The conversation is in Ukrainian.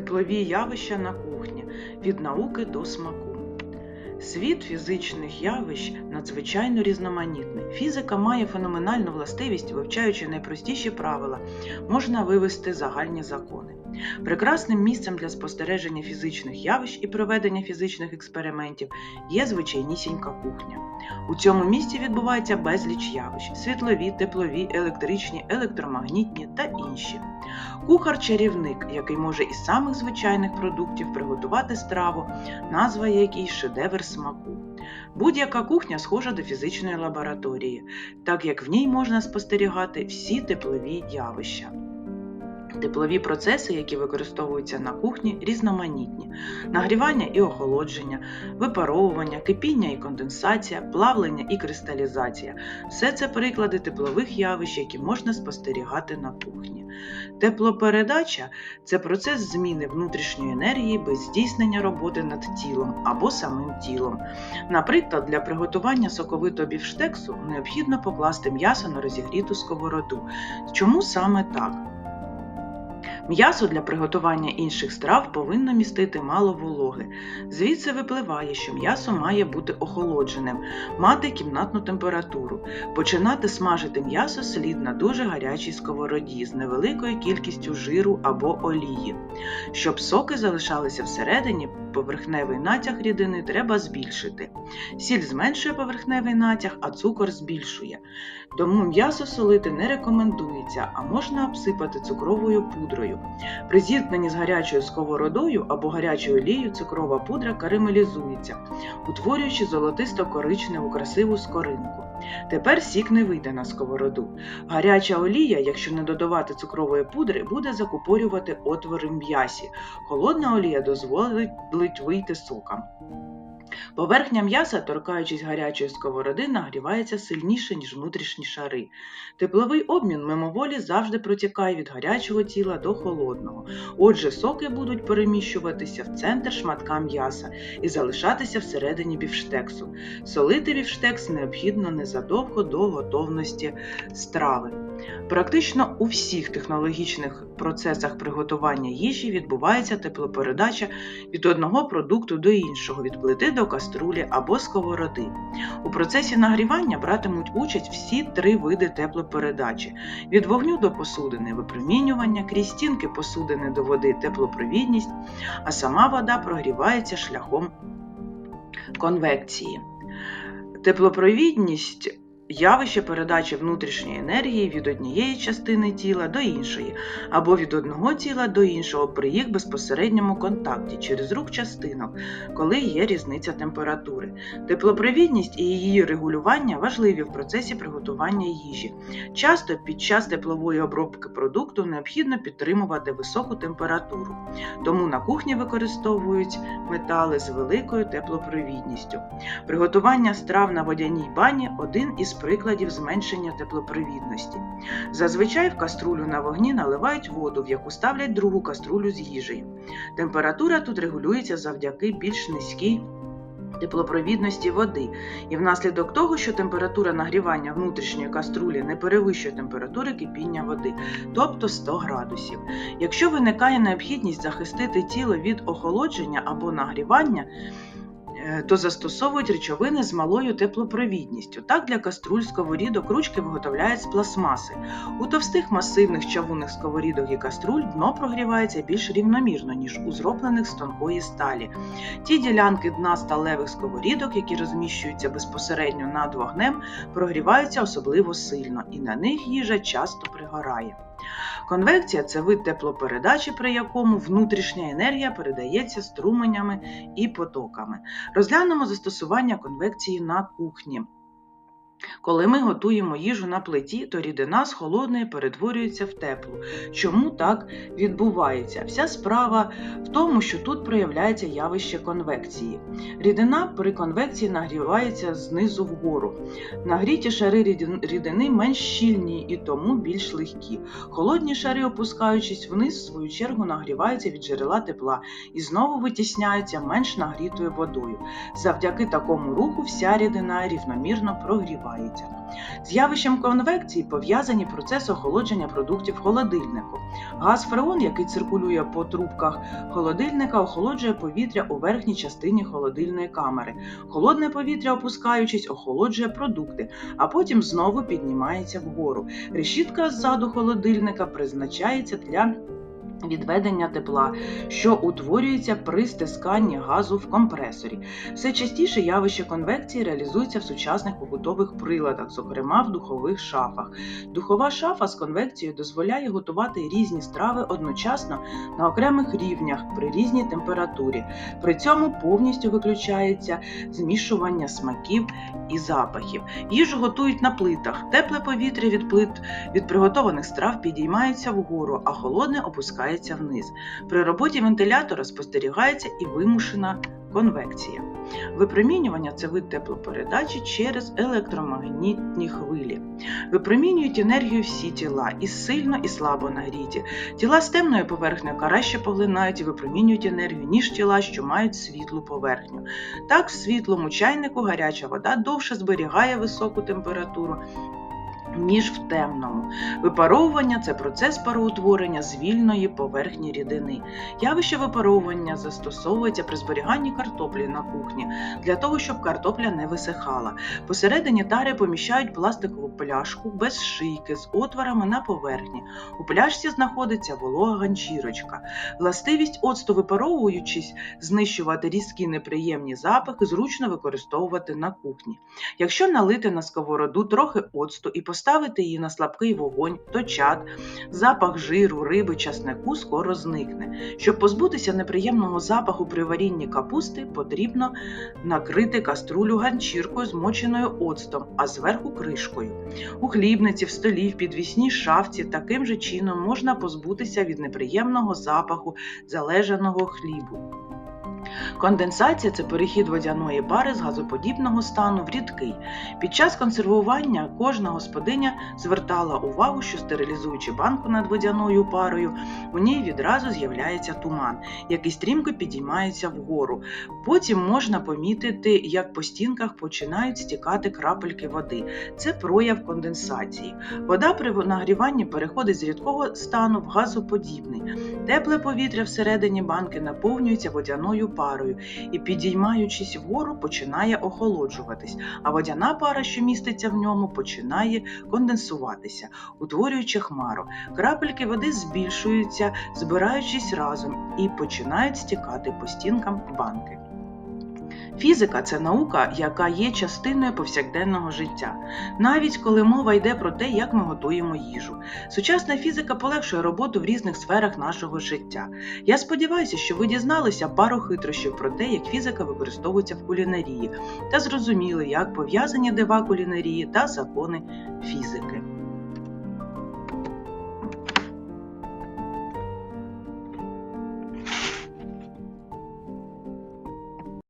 Теплові явища на кухні від науки до смаку. Світ фізичних явищ надзвичайно різноманітний. Фізика має феноменальну властивість, вивчаючи найпростіші правила, можна вивести загальні закони. Прекрасним місцем для спостереження фізичних явищ і проведення фізичних експериментів є звичайнісінька кухня. У цьому місці відбувається безліч явищ: світлові, теплові, електричні, електромагнітні та інші. Кухар-чарівник, який може із самих звичайних продуктів приготувати страву, назва якій шедевр смаку. Будь-яка кухня схожа до фізичної лабораторії, так як в ній можна спостерігати всі теплові явища. Теплові процеси, які використовуються на кухні, різноманітні: нагрівання і охолодження, випаровування, кипіння і конденсація, плавлення і кристалізація все це приклади теплових явищ, які можна спостерігати на кухні. Теплопередача це процес зміни внутрішньої енергії без здійснення роботи над тілом або самим тілом. Наприклад, для приготування соковитого бівштексу необхідно покласти м'ясо на розігріту сковороду. Чому саме так? М'ясо для приготування інших страв повинно містити мало вологи. Звідси випливає, що м'ясо має бути охолодженим, мати кімнатну температуру. Починати смажити м'ясо слід на дуже гарячій сковороді з невеликою кількістю жиру або олії. Щоб соки залишалися всередині, поверхневий натяг рідини треба збільшити. Сіль зменшує поверхневий натяг, а цукор збільшує. Тому м'ясо солити не рекомендується, а можна обсипати цукровою пудрою. При зіткненні з гарячою сковородою або гарячою олією цукрова пудра карамелізується, утворюючи золотисто-коричневу красиву скоринку. Тепер сік не вийде на сковороду. Гаряча олія, якщо не додавати цукрової пудри, буде закупорювати отвори в м'ясі. Холодна олія дозволить вийти сокам. Поверхня м'яса, торкаючись гарячої сковороди, нагрівається сильніше, ніж внутрішні шари. Тепловий обмін мимоволі завжди протікає від гарячого тіла до холодного. Отже, соки будуть переміщуватися в центр шматка м'яса і залишатися всередині бівштексу. Солити бівштекс необхідно незадовго до готовності страви. Практично у всіх технологічних процесах приготування їжі відбувається теплопередача від одного продукту до іншого, від плити до каструлі або сковороди. У процесі нагрівання братимуть участь всі три види теплопередачі: від вогню до посудини випромінювання, крізь стінки посудини до води теплопровідність, а сама вода прогрівається шляхом конвекції. Теплопровідність явище передачі внутрішньої енергії від однієї частини тіла до іншої, або від одного тіла до іншого при їх безпосередньому контакті через рух частинок, коли є різниця температури. Теплопровідність і її регулювання важливі в процесі приготування їжі. Часто під час теплової обробки продукту необхідно підтримувати високу температуру, тому на кухні використовують метали з великою теплопровідністю. Приготування страв на водяній бані один із прикладів зменшення теплопровідності. Зазвичай в каструлю на вогні наливають воду, в яку ставлять другу каструлю з їжею. Температура тут регулюється завдяки більш низькій теплопровідності води, і внаслідок того, що температура нагрівання внутрішньої каструлі не перевищує температури кипіння води, тобто 100 градусів. Якщо виникає необхідність захистити тіло від охолодження або нагрівання, то застосовують речовини з малою теплопровідністю. Так для каструль сковорідок ручки виготовляють з пластмаси. У товстих масивних чавунних сковорідок і каструль дно прогрівається більш рівномірно, ніж у зроблених з тонкої сталі. Ті ділянки дна сталевих сковорідок, які розміщуються безпосередньо над вогнем, прогріваються особливо сильно, і на них їжа часто пригорає. Конвекція це вид теплопередачі, при якому внутрішня енергія передається струменями і потоками. Розглянемо застосування конвекції на кухні. Коли ми готуємо їжу на плиті, то рідина з холодної перетворюється в теплу. Чому так відбувається? Вся справа в тому, що тут проявляється явище конвекції. Рідина при конвекції нагрівається знизу вгору. Нагріті шари рідини менш щільні і тому більш легкі. Холодні шари, опускаючись вниз, в свою чергу нагріваються від джерела тепла і знову витісняються менш нагрітою водою. Завдяки такому руху вся рідина рівномірно прогрівається нагрівається. З явищем конвекції пов'язані процеси охолодження продуктів холодильнику. Газ фреон, який циркулює по трубках холодильника, охолоджує повітря у верхній частині холодильної камери. Холодне повітря, опускаючись, охолоджує продукти, а потім знову піднімається вгору. Решітка ззаду холодильника призначається для відведення тепла, що утворюється при стисканні газу в компресорі. Все частіше явище конвекції реалізується в сучасних побутових приладах, зокрема в духових шафах. Духова шафа з конвекцією дозволяє готувати різні страви одночасно на окремих рівнях при різній температурі. При цьому повністю виключається змішування смаків і запахів. Їжу готують на плитах. Тепле повітря від плит від приготованих страв підіймається вгору, а холодне опускається вниз. При роботі вентилятора спостерігається і вимушена конвекція. Випромінювання це вид теплопередачі через електромагнітні хвилі. Випромінюють енергію всі тіла, і сильно, і слабо нагріті. Тіла з темною поверхнею краще поглинають і випромінюють енергію, ніж тіла, що мають світлу поверхню. Так, в світлому чайнику гаряча вода довше зберігає високу температуру, ніж в темному. Випаровування це процес пароутворення з вільної поверхні рідини. Явище випаровування застосовується при зберіганні картоплі на кухні для того, щоб картопля не висихала. Посередині тари поміщають пластикову пляшку без шийки з отворами на поверхні. У пляшці знаходиться волога ганчірочка. Властивість оцту випаровуючись, знищувати різкі неприємні запахи, зручно використовувати на кухні. Якщо налити на сковороду трохи оцту і поставити її на слабкий вогонь, то чад, запах жиру, риби, часнику скоро зникне. Щоб позбутися неприємного запаху при варінні капусти, потрібно накрити каструлю ганчіркою змоченою оцтом, а зверху кришкою. У хлібниці, в столі, в підвісній шафці таким же чином можна позбутися від неприємного запаху залежаного хлібу. Конденсація це перехід водяної пари з газоподібного стану в рідкий. Під час консервування кожна господиня звертала увагу, що стерилізуючи банку над водяною парою, у ній відразу з'являється туман, який стрімко підіймається вгору. Потім можна помітити, як по стінках починають стікати крапельки води. Це прояв конденсації. Вода при нагріванні переходить з рідкого стану в газоподібний. Тепле повітря всередині банки наповнюється водяною парою і, підіймаючись вгору, починає охолоджуватись, а водяна пара, що міститься в ньому, починає конденсуватися, утворюючи хмару. Крапельки води збільшуються, збираючись разом, і починають стікати по стінкам банки. Фізика це наука, яка є частиною повсякденного життя, навіть коли мова йде про те, як ми готуємо їжу. Сучасна фізика полегшує роботу в різних сферах нашого життя. Я сподіваюся, що ви дізналися пару хитрощів про те, як фізика використовується в кулінарії, та зрозуміли, як пов'язані дива кулінарії та закони фізики.